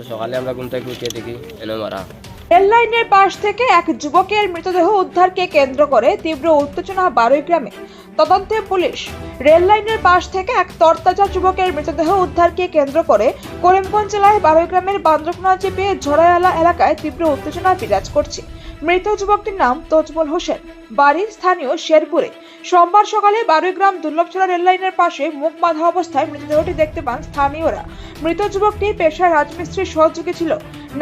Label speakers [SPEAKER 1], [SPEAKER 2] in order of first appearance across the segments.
[SPEAKER 1] সকালে আমরা ঘুম থেকে উঠে দেখি, এনে মারা।
[SPEAKER 2] রেললাইনের পাশ থেকে এক যুবকের মৃতদেহ উদ্ধারকে কেন্দ্র করে তীব্র উত্তেজনা বারোই গ্রামে তদন্তে পুলিশ রেল লাইনের পাশ থেকে এক তরতাজা যুবকের মৃতদেহ উদ্ধারকে কেন্দ্র করে করিমগঞ্জ জেলায় বারোই গ্রামের বান্দ্রকোনা চেপে ঝড়ায়ালা এলাকায় তীব্র উত্তেজনা বিরাজ করছে। মৃত যুবকটির নাম তজমল হোসেন। বাড়ি স্থানীয় শেরপুরে সোমবার সকালে বারুইগ্রাম দুর্লভছড়া রেল লাইনের পাশে মুখ বাঁধা অবস্থায় মৃতদেহটি দেখতে পান স্থানীয়রা। মৃত যুবকটি পেশায় রাজমিস্ত্রির সহযোগী ছিল।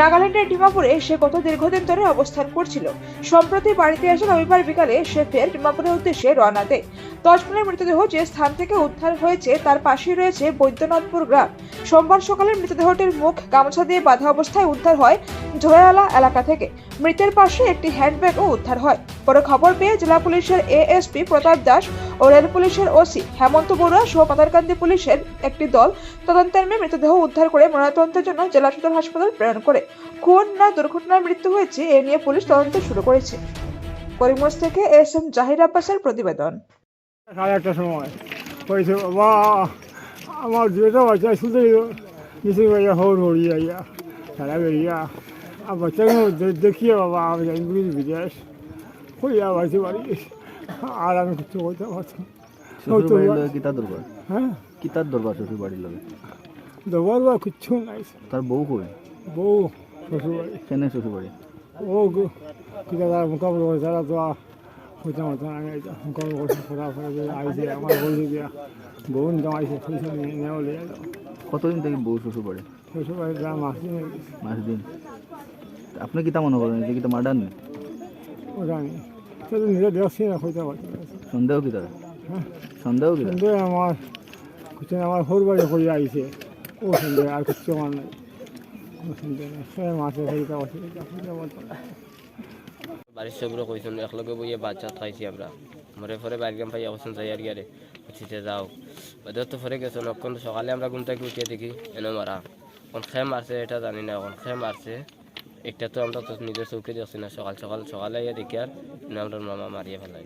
[SPEAKER 2] নাগাল্যান্ডের ডিমাপুরে সে গত দীর্ঘদিন ধরে অবস্থান করছিল। সম্প্রতি বাড়িতে এসে রবিবার বিকালে সে ফের ডিমাপুরের উদ্দেশ্যে রওনা দেয়। তজমলের মৃতদেহ যে স্থান থেকে উদ্ধার হয়েছে, তার পাশেই রয়েছে বৈদ্যনাথপুর গ্রাম। সোমবার সকালে মৃতদেহটির মুখ গামছা দিয়ে বাঁধা অবস্থায় উদ্ধার হয় ঝোড়ায়ালা এলাকা থেকে। মৃতের পাশে একটি হ্যান্ডব্যাগও উদ্ধার হয়। পরে খবর পেয়ে জেলা পুলিশের এএসপি প্রতাপ দাস ও রেল পুলিশের ওসি হেমন্ত বড়ুয়া সহ পাতারকান্দি পুলিশের একটি দল তদন্তের মেয়ে মৃতদেহ উদ্ধার করে ময়নাতদন্তের জন্য জেলা সদর হাসপাতাল প্রেরণ করে। খুন না দুর্ঘটনায় মৃত্যু হয়েছে, এ নিয়ে পুলিশ তদন্ত শুরু করেছে। করিমগঞ্জ থেকে এস এম জাহির আব্বাসের প্রতিবেদন।
[SPEAKER 3] সাড়ে আটটার সময়। হয়েছে বাবা আমার দুটো বাচ্চা শুধু নিচে বেরিয়ে হৌর হরিয়া ইয়া সারা বেরিয়া। আর বাচ্চাকে দেখিয়ে বাবা আমি জানি বুঝি বিদেশ। হইয়া বাড়িতে বাড়ি। আর আমি কিছু বলতে পারতাম
[SPEAKER 4] শ্বশুর কিতার দরবার?
[SPEAKER 3] হ্যাঁ?
[SPEAKER 4] কিতার দরবার শ্বশুর বাড়ির লগে?
[SPEAKER 3] দেবার বা কিচ্ছু নাই।
[SPEAKER 4] তার বউ কই?
[SPEAKER 3] বউ শ্বশুরবাড়ি
[SPEAKER 4] কেনে শ্বশুর বাড়ি?
[SPEAKER 3] ও কিতা তারা মোকাবিলা করে তারা তো হইতাম হতাম আমি মোকাবিলা করছি ফোটাফোটা দিয়ে আইসে আমার বলছে দিয়া বউ নিতাম আইসে পয়সা নিয়ে নেওয়া
[SPEAKER 4] কতদিন থেকে বউ শ্বশুর বাড়ি
[SPEAKER 3] শ্বশুরবাড়ি? গ্রাম আসছে
[SPEAKER 4] মাস দিন আপনি কিতা মনে করেন? যে কিতা মার্ডার নি
[SPEAKER 3] ওটা আমি সেটা নিজে দেখছি না হইতে পারছি।
[SPEAKER 4] সন্দেহ কিতা
[SPEAKER 3] হ্যাঁ
[SPEAKER 4] সন্দেহ কিতা
[SPEAKER 3] কিন্তু আমার কিছু আমার সরু বাড়ি করে আইছে? ও সন্দেহ, আর কিছু আমার নাই। সন্দেহ নেই। মাসে হইতে পারছি
[SPEAKER 1] বাড়ির সবরে কইছেন একলগে বইয়ে চাত খাইছি আমরা। মরে পরে বাড়ি গ্রাম পাই অবস্থান যাই আর গিয়ারে উঠিতে যাও। ওদের তো পরে গেছো নক্ষণ সকালে আমরা ঘুম থেকে উঠিয়ে দেখি এনে মারা। কোন খেয়ে মারছে এটা জানি না কোন খেয়ে মারছে একটা তো আমরা তো নিজের চৌকে দেখছি না সকাল সকাল সকালে ইয়ে দেখি আর আমরা মামা মারিয়ে ফেলাই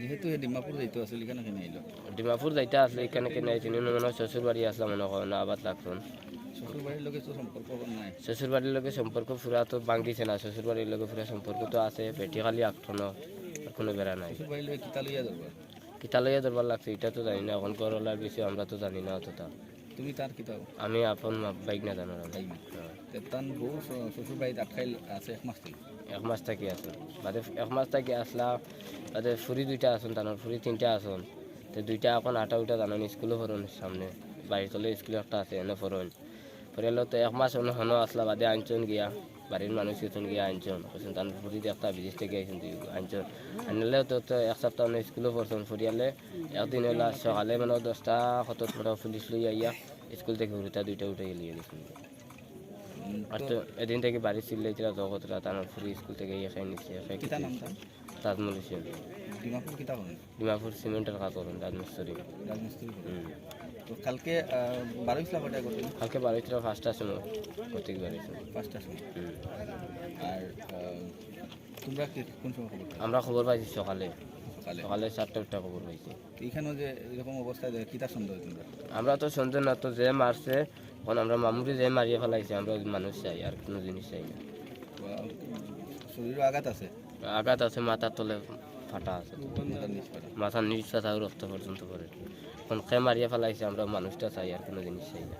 [SPEAKER 4] যেহেতু ডিমাপুর যাইতো আসলে কেন কেন আইলো
[SPEAKER 1] ডিমাপুর যাইতে আসলে এখানে কেন চিনি মনে হয় শ্বশুর বাড়ি আসলাম মনে হয় না আবার লাগতন
[SPEAKER 4] শ্বশুর বাড়ির লগে তো সম্পর্ক নাই।
[SPEAKER 1] বাড়ির সম্পর্ক পুরা তো বাং না। শ্বশুর বাড়ির লগে পুরা সম্পর্ক তো আছে পেটি খালি আটন কোনো বেড়া নাই।
[SPEAKER 4] কিতা লইয়া দরবার
[SPEAKER 1] কিতা লইয়া দরবার লাগছে এটা তো জানি না এখন করলার বিষয় আমরা তো জানি না অতটা
[SPEAKER 4] তুমি তার কিতা
[SPEAKER 1] আমি আপন বাইক না জানো
[SPEAKER 4] তান বউ শ্বশুর বাড়িতে আটকাইল আছে এক মাস থেকে
[SPEAKER 1] এক মাস থাকি আছে। বাদে এক মাস থাকি আসলা বাদে ফুরি দুইটা আসুন তানোর ফুরি তিনটা আসুন তো দুইটা এখন আটা উঠা জানো স্কুলে ফরন সামনে। বাড়ির তলে স্কুলে একটা আছে এনে ফরন ফরেলো তো এক মাস অন্য হনো আসলা বাদে আনছন গিয়া বাড়ির মানুষ গেছেন গিয়া আনছন কৈছেন তার ফুরি একটা বিদেশ থেকে আইছেন তুই আনছন আনলে তো তো এক সপ্তাহ অন্য স্কুলে পড়ছেন ফুরিয়ালে একদিন হলো সকালে মানে দশটা কত পুলিশ লই আইয়া স্কুল থেকে ফুরিটা দুইটা উঠে গেলি গেছেন আর তো। এদিন থেকে বাড়ি চিল্লাইছিল জগতরা তার ফুরি স্কুল থেকে ইয়ে খাই নিচ্ছে তাজমল
[SPEAKER 4] ডিমাপুর
[SPEAKER 1] সিমেন্টের কাজ করেন রাজমিস্ত্রি
[SPEAKER 4] রাজমিস্ত্রি কালকে বারো ইসলা কটায় করতেন
[SPEAKER 1] কালকে বাড়িতে পাঁচটা সময় প্রত্যেক বাড়িতে
[SPEAKER 4] পাঁচটার সময় আর তোমরা কি কোন সময় খবর
[SPEAKER 1] আমরা খবর পাইছি সকালে।
[SPEAKER 4] সকালে।
[SPEAKER 1] চারটা উঠটা খবর পাইছি।
[SPEAKER 4] তো এখানেও যে এরকম অবস্থায় কিতা সন্দেহ তোমরা?
[SPEAKER 1] আমরা তো সন্দেহ না তো যে মারছে এখন আমরা মামুরি যে মারিয়ে ফেলাইছি আমরা মানুষ চাই আর কোনো জিনিস চাই না।
[SPEAKER 4] শরীরে আঘাত আছে?
[SPEAKER 1] আঘাত আছে মাথার তলে ফাটা আছে।
[SPEAKER 4] মাথার নিচ
[SPEAKER 1] কথা রক্ত পর্যন্ত করে এখন খে ফেলাইছে আমরা মানুষটা চাই আর কোনো জিনিস চাই না।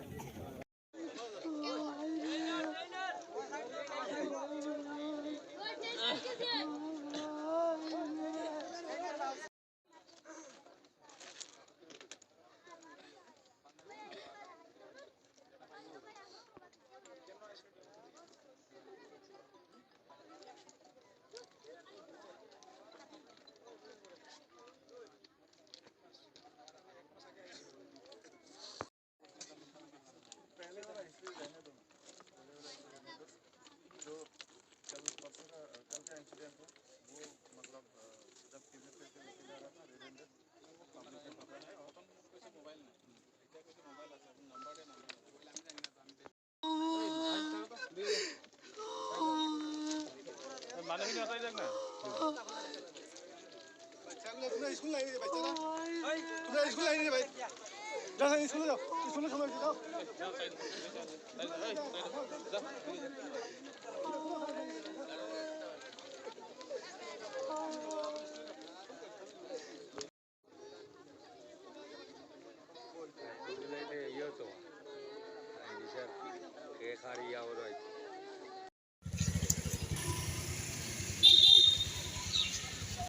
[SPEAKER 3] 그냥 짜장면. 장난
[SPEAKER 1] 누나이 손 라인에 봐 있잖아. 누나이 손 라인에 봐. 나상이 손으로 손으로 손으로.